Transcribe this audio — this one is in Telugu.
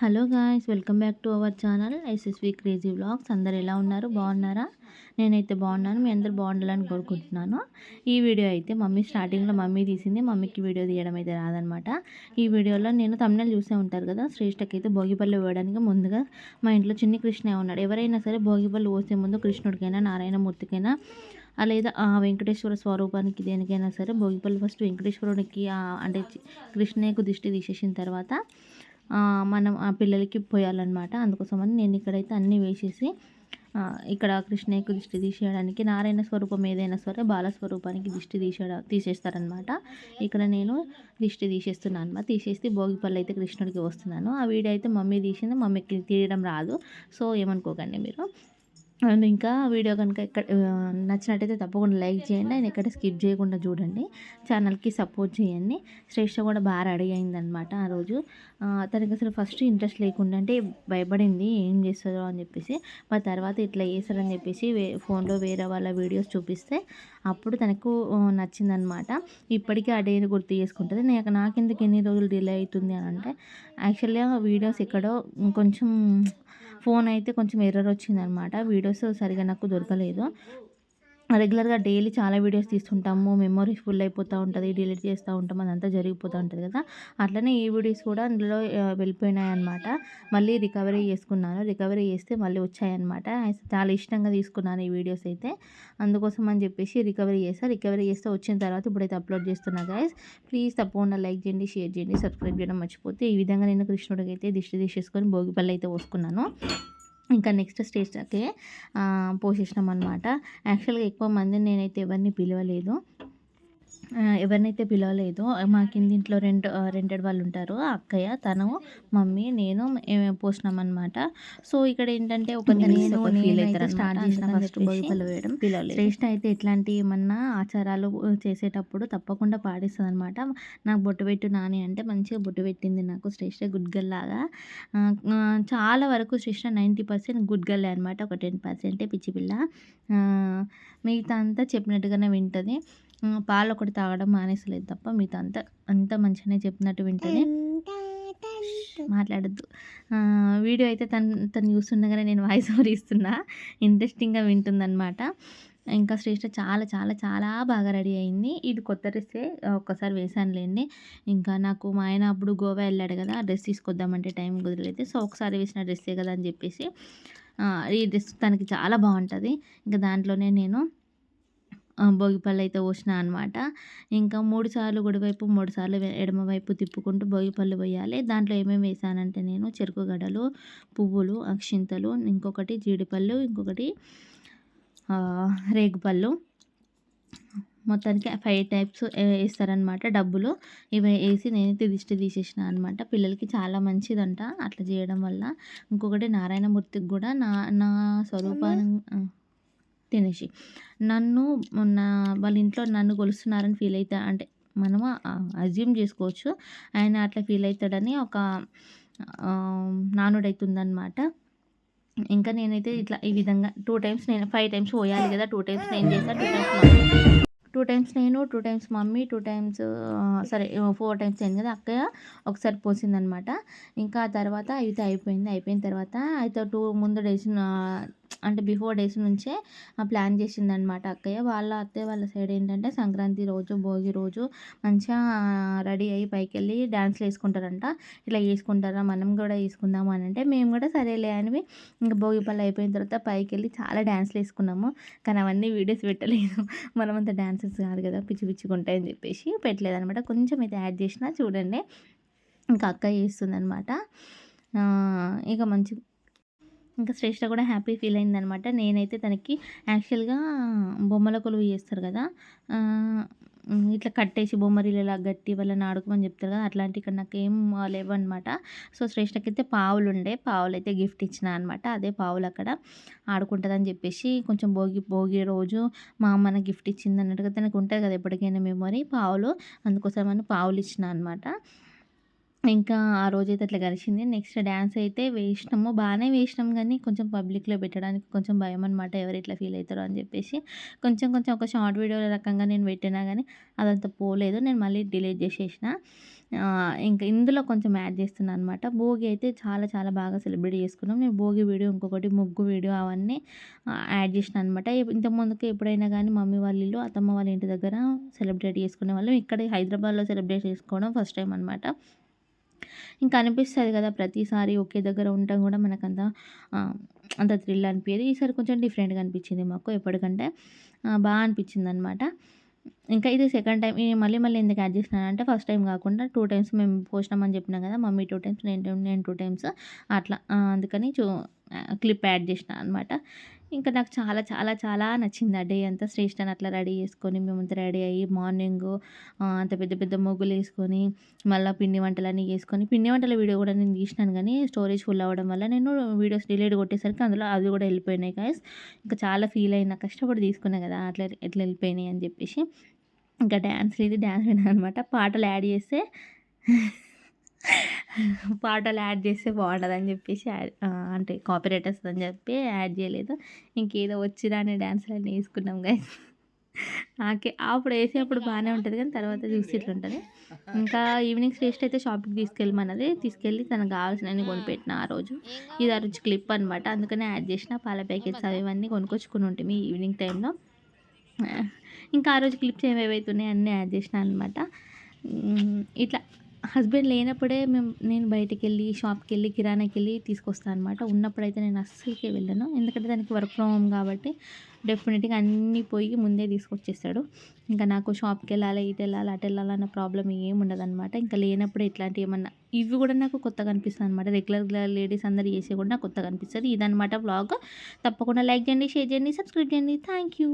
Hello guys welcome back to our channel SSV crazy blogs అందరు ఎలా ఉన్నారు? బాగున్నారా? నేనైతే బాగున్నాను. మీ అందరు బాగుండాలని కోరుకుంటున్నాను. ఈ వీడియో అయితే మమ్మీ స్టార్టింగ్లో మమ్మీ తీసింది. మమ్మీకి వీడియో తీయడం అయితే రాదనమాట ఈ వీడియోలో నేను తమిళ చూసే ఉంటారు కదా శ్రేష్ఠకి అయితే భోగిపల్లి వేయడానికి ముందుగా మా ఇంట్లో చిన్ని కృష్ణ ఉన్నాడు. ఎవరైనా సరే భోగిపల్లి పోసే ముందు కృష్ణుడికైనా నారాయణమూర్తికైనా లేదా ఆ వెంకటేశ్వర స్వరూపానికి దేనికైనా సరే భోగిపల్లి ఫస్ట్ వెంకటేశ్వరుడికి అంటే కృష్ణయ్యకు దిష్టి తీసేసిన తర్వాత మనం ఆ పిల్లలకి పోయాలన్నమాట. అందుకోసమని నేను ఇక్కడైతే అన్నీ వేసేసి ఇక్కడ కృష్ణయ్యకు దిష్టి తీసేయడానికి నారాయణ స్వరూపం ఏదైనా సరే బాలస్వరూపానికి దిష్టి తీసేయడం తీసేస్తారనమాట ఇక్కడ నేను దిష్టి తీసేస్తున్నాను అనమాట తీసేసి భోగిపల్లి అయితే కృష్ణుడికి వస్తున్నాను. ఆ వీడియో అయితే మమ్మీ తీసింది మమ్మీకి తీయడం రాదు. సో ఏమనుకోకండి మీరు. అండ్ ఇంకా వీడియో కనుక ఎక్కడ నచ్చినట్టయితే తప్పకుండా లైక్ చేయండి. ఆయన ఎక్కడ స్కిప్ చేయకుండా చూడండి. ఛానల్కి సపోర్ట్ చేయండి. శ్రేష్ఠ కూడా బాగా రెడీ అయిందనమాట ఆ రోజు. తనకి అసలు ఫస్ట్ ఇంట్రెస్ట్ లేకుండా అంటే భయపడింది ఏం చేస్తుందో అని చెప్పేసి. మరి తర్వాత ఇట్లా చేస్తారని చెప్పేసి వే ఫోన్లో వేరే వాళ్ళ వీడియోస్ చూపిస్తే అప్పుడు తనకు నచ్చిందనమాట ఇప్పటికీ ఆ డేని గుర్తు చేసుకుంటుంది. నాకు నాకెందుకు ఎన్ని రోజులు డిలే అవుతుంది అని అంటే యాక్చువల్గా వీడియోస్ ఎక్కడో కొంచెం ఫోన్ అయితే కొంచెం ఎర్రర్ వచ్చిందనమాట. వీడియోస్ సరిగా నాకు దొరకలేదు. రెగ్యులర్గా డైలీ చాలా వీడియోస్ తీస్తుంటాము. మెమొరీ ఫుల్ అయిపోతూ ఉంటుంది డిలీట్ చేస్తూ ఉంటాం అదంతా జరిగిపోతూ ఉంటుంది కదా. అట్లనే ఈ వీడియోస్ కూడా అందులో వెళ్ళిపోయినాయి అనమాట మళ్ళీ రికవరీ చేసుకున్నాను. రికవరీ చేస్తే మళ్ళీ వచ్చాయన్నమాట. చాలా ఇష్టంగా తీసుకున్నాను ఈ వీడియోస్ అయితే. అందుకోసం అని చెప్పేసి రికవరీ చేస్తాను రికవరీ చేస్తే వచ్చిన తర్వాత ఇప్పుడైతే అప్లోడ్ చేస్తున్నా గాయస్. ప్లీజ్ తప్పకుండా లైక్ చేయండి షేర్ చేయండి సబ్స్క్రైబ్ చేయడం మర్చిపోతే ఈ విధంగా నేను కృష్ణుడికి అయితే దిష్టి తీసేసుకొని భోగిపల్లి అయితే పోసుకున్నాను. ఇంకా నెక్స్ట్ స్టేజ్కే పోషించినాం అనమాట యాక్చువల్గా ఎక్కువ మందిని నేనైతే ఎవరిని పిలవలేదు. ఎవరినైతే పిలవలేదో మా కిందింట్లో రెంట్ రెంటెడ్ వాళ్ళు ఉంటారు అక్కయ్య తను మమ్మీ నేను పోసినాం అనమాట సో ఇక్కడ ఏంటంటే ఒక నేను స్టార్ట్ చేసిన ఫస్ట్ వేయడం శ్రేష్ఠ అయితే ఇట్లాంటి ఏమన్నా ఆచారాలు చేసేటప్పుడు తప్పకుండా పాడిస్తుంది అనమాట నాకు బొట్టు పెట్టు నాని అంటే మంచిగా బొట్టు పెట్టింది నాకు శ్రేష్ఠ గుడ్ గల్ లాగా. చాలా వరకు Shreshta ninety percent good girl అనమాట ఒక టెన్ పర్సెంటే పిచ్చి పిల్ల. మిగతా అంతా చెప్పినట్టుగానే వింటుంది. పాలు ఒకటి తాగడం మానేసలేదు తప్ప మిగతా అంతా అంత మంచిగానే చెప్పినట్టు వింటేనే మాట్లాడద్దు. వీడియో అయితే తను తను చూస్తుండగానే నేను వాయిస్ ఓవర్ ఇస్తున్నా. ఇంట్రెస్టింగ్గా వింటుందన్నమాట. ఇంకా శ్రేష్ఠ చాలా చాలా చాలా బాగా రెడీ అయింది. ఇది కొత్త డ్రెస్సే ఒక్కసారి వేసానులేండి ఇంకా నాకు మా ఆయన అప్పుడు గోవా వెళ్ళాడు కదా డ్రెస్ తీసుకొద్దామంటే టైం కుదరలేదు. సో ఒకసారి వేసిన డ్రెస్సే కదా అని చెప్పేసి ఈ డ్రెస్ తనకి చాలా బాగుంటుంది. ఇంకా దాంట్లోనే నేను భోగిపళ్ళు అయితే పోసిన అనమాట ఇంకా మూడు సార్లు కుడివైపు మూడు సార్లు ఎడమవైపు తిప్పుకుంటూ భోగిపళ్ళు పోయాలి. దాంట్లో ఏమేమి వేసానంటే నేను చెరుకు గడలు పువ్వులు అక్షింతలు ఇంకొకటి జీడిపళ్ళు ఇంకొకటి రేగుపళ్ళు. మొత్తానికి ఫైవ్ టైప్స్ వేస్తారనమాట డబ్బులు. ఇవి వేసి నేనైతే దిష్టి తీసేసిన అనమాట పిల్లలకి చాలా మంచిదంట అట్లా చేయడం వల్ల. ఇంకొకటి నారాయణమూర్తికి కూడా నా నా స్వరూపాన్ని తినేసి. నన్ను నా వాళ్ళ ఇంట్లో నన్ను కొలుస్తున్నారని ఫీల్ అవుతా అంటే మనము అజ్యూమ్ చేసుకోవచ్చు. ఆయన అట్లా ఫీల్ అవుతాడని ఒక నానుడైతుందనమాట ఇంకా నేనైతే ఇట్లా ఈ విధంగా టూ టైమ్స్ నేను ఫైవ్ టైమ్స్ పోయాలి కదా టూ టైమ్స్ నేను చేస్తాను టూ టైమ్స్ టూ టైమ్స్ నేను two times mummy two times సరే ఫోర్ టైమ్స్ అయింది కదా అక్కయ్య ఒకసారి పోసిందనమాట ఇంకా ఆ తర్వాత అయితే అయిపోయింది. అయిపోయిన తర్వాత అయితే టూ ముందు డేస్ అంటే బిఫోర్ డేస్ నుంచే ప్లాన్ చేసిందనమాట అక్కయ్య. వాళ్ళ అత్తయ్య వాళ్ళ సైడ్ ఏంటంటే సంక్రాంతి రోజు భోగి రోజు మంచిగా రెడీ అయ్యి పైకి వెళ్ళి డ్యాన్స్లు వేసుకుంటారంట. ఇట్లా వేసుకుంటారా? మనం కూడా వేసుకుందాము అని అంటే మేము కూడా సరేలే అని ఇంకా భోగి పళ్ళు అయిపోయిన తర్వాత పైకి వెళ్ళి చాలా డ్యాన్స్లు వేసుకున్నాము. కానీ అవన్నీ వీడియోస్ పెట్టలేదు. మనం అంత డ్యాన్సెస్ కాదు కదా పిచ్చి పిచ్చిగుంటాయని చెప్పేసి పెట్టలేదు అనమాట కొంచెం అయితే యాడ్ చేసినా చూడండి. ఇంకా అక్క చేస్తుంది అనమాట ఇక మంచి ఇంకా శ్రేష్ఠ కూడా హ్యాపీ ఫీల్ అయిందనమాట. నేనైతే తనకి యాక్చువల్గా బొమ్మల కొలువు చేస్తారు కదా ఇట్లా కట్టేసి బొమ్మరీలు ఇలా గట్టి వాళ్ళని ఆడుకోమని చెప్తారు కదా అట్లాంటి ఇక్కడ నాకు ఏం లేవన్నమాట సో శ్రేష్ఠకైతే పావులు ఉండే పావులు అయితే గిఫ్ట్ ఇచ్చిన అనమాట. అదే పావులు అక్కడ ఆడుకుంటుందని చెప్పేసి కొంచెం భోగి భోగి రోజు మా అమ్మ గిఫ్ట్ ఇచ్చింది అన్నట్టుగా తనకు ఉంటుంది కదా ఎప్పటికైనా మెమొరీ పావులు అందుకోసమని పావులు ఇచ్చిన అనమాట. ఇంకా ఆ రోజైతే అట్లా కలిసింది నెక్స్ట్ డ్యాన్స్ అయితే వేసినాము. బాగానే వేసినాం కానీ కొంచెం పబ్లిక్లో పెట్టడానికి కొంచెం భయం అనమాట ఎవరు ఇట్లా ఫీల్ అవుతారో అని చెప్పేసి. కొంచెం కొంచెం ఒక షార్ట్ వీడియో రకంగా నేను పెట్టినా కానీ అదంతా పోలేదు. నేను మళ్ళీ డిలీట్ చేసేసిన. ఇంకా ఇందులో కొంచెం యాడ్ చేస్తున్నాను అనమాట భోగి అయితే చాలా చాలా బాగా సెలబ్రేట్ చేసుకున్నాం. నేను భోగి వీడియో ఇంకొకటి ముగ్గు వీడియో అవన్నీ యాడ్ చేసిన అనమాట ఇంతకుముందుకు ఎప్పుడైనా కానీ మమ్మీ వాళ్ళ ఇల్లు అత్తమ్మ వాళ్ళ ఇంటి దగ్గర సెలబ్రేట్ చేసుకునే వాళ్ళం. ఇక్కడ హైదరాబాద్లో సెలబ్రేట్ చేసుకోవడం ఫస్ట్ టైం అనమాట ఇంకా అనిపిస్తుంది కదా ప్రతిసారి ఒకే దగ్గర ఉండటం కూడా మనకంత అంత థ్రిల్ అనిపించేది ఈసారి కొంచెం డిఫరెంట్గా అనిపించింది మాకు ఎప్పటికంటే బాగా అనిపించింది అనమాట ఇంకా ఇది సెకండ్ టైం మళ్ళీ మళ్ళీ ఎందుకు యాడ్ చేసినానంటే ఫస్ట్ టైం కాకుండా టూ టైమ్స్ మేము పోసినామని చెప్పినాం కదా మమ్మీ టూ టైమ్స్ నేను నేను టూ టైమ్స్ అట్లా అందుకని చూ క్లిప్ యాడ్ చేసిన అనమాట. ఇంకా నాకు చాలా చాలా చాలా నచ్చింది ఆ డే అంతా శ్రేష్ఠని అట్లా రెడీ చేసుకొని మేమంతా రెడీ అయ్యి మార్నింగ్ అంత పెద్ద పెద్ద ముగ్గులు వేసుకొని మళ్ళీ పిండి వంటలన్నీ చేసుకొని పిండి వంటల వీడియో కూడా నేను తీసినాను కానీ స్టోరేజ్ ఫుల్ అవ్వడం వల్ల నేను వీడియోస్ డిలేట్ కొట్టేసరికి అందులో అవి కూడా వెళ్ళిపోయినాయి గాయస్. ఇంకా చాలా ఫీల్ అయినా కష్టపడి తీసుకున్నా కదా అట్లా ఎట్లా వెళ్ళిపోయినాయి? అని చెప్పేసి ఇంకా డ్యాన్స్ ఇది డ్యాన్స్ అనమాట. పాటలు యాడ్ చేస్తే పాటలు యాడ్ చేస్తే బాగుంటుందని చెప్పేసి అంటే కాపీరైట్ వస్తుందని చెప్పి యాడ్ చేయలేదు. ఇంకేదో వచ్చిరాని డ్యాన్స్లు వేసుకున్నాం గైస్ నాకే అప్పుడు వేసేటప్పుడు బాగానే ఉంటుంది కానీ తర్వాత చూసి ఇట్లా ఉంటుంది. ఇంకా ఈవినింగ్ శ్రేష్ఠ అయితే షాప్కి తీసుకెళ్ళమన్నది. తీసుకెళ్ళి తనకు కావాల్సినవి కొనిపెట్టిన ఆ రోజు. ఇది ఆ రోజు క్లిప్ అనమాట అందుకనే యాడ్ చేసిన పాల ప్యాకెట్స్ అవి ఇవన్నీ కొనుక్కొచ్చుకుని ఉంటుంది ఈవినింగ్ టైంలో ఇంకా ఆ రోజు క్లిప్స్ ఏమేవైతున్నాయి అన్నీ యాడ్ చేసిన అనమాట ఇట్లా హస్బెండ్ లేనప్పుడే మేము నేను బయటికి వెళ్ళి షాప్కి వెళ్ళి కిరాణాకి వెళ్ళి తీసుకొస్తాను అనమాట ఉన్నప్పుడైతే నేను అస్సలకే వెళ్ళాను. ఎందుకంటే దానికి వర్క్ ఫ్రమ్ హోమ్ కాబట్టి డెఫినెట్గా అన్నీ పోయి ముందే తీసుకొచ్చేస్తాడు. ఇంకా నాకు షాప్కి వెళ్ళాలి ఇటు వెళ్ళాలి అటు వెళ్ళాలన్న ప్రాబ్లం ఏమి ఉండదు అనమాట ఇంకా లేనప్పుడు ఇట్లాంటి ఏమన్నా ఇవి కూడా నాకు కొత్తగా అనిపిస్తుంది అనమాట రెగ్యులర్ లేడీస్ అందరు చేసే కూడా కొత్తగా అనిపిస్తుంది. ఇదనమాట బ్లాగ్ తప్పకుండా లైక్ చేయండి షేర్ చేయండి సబ్స్క్రైబ్ చేయండి. Thank you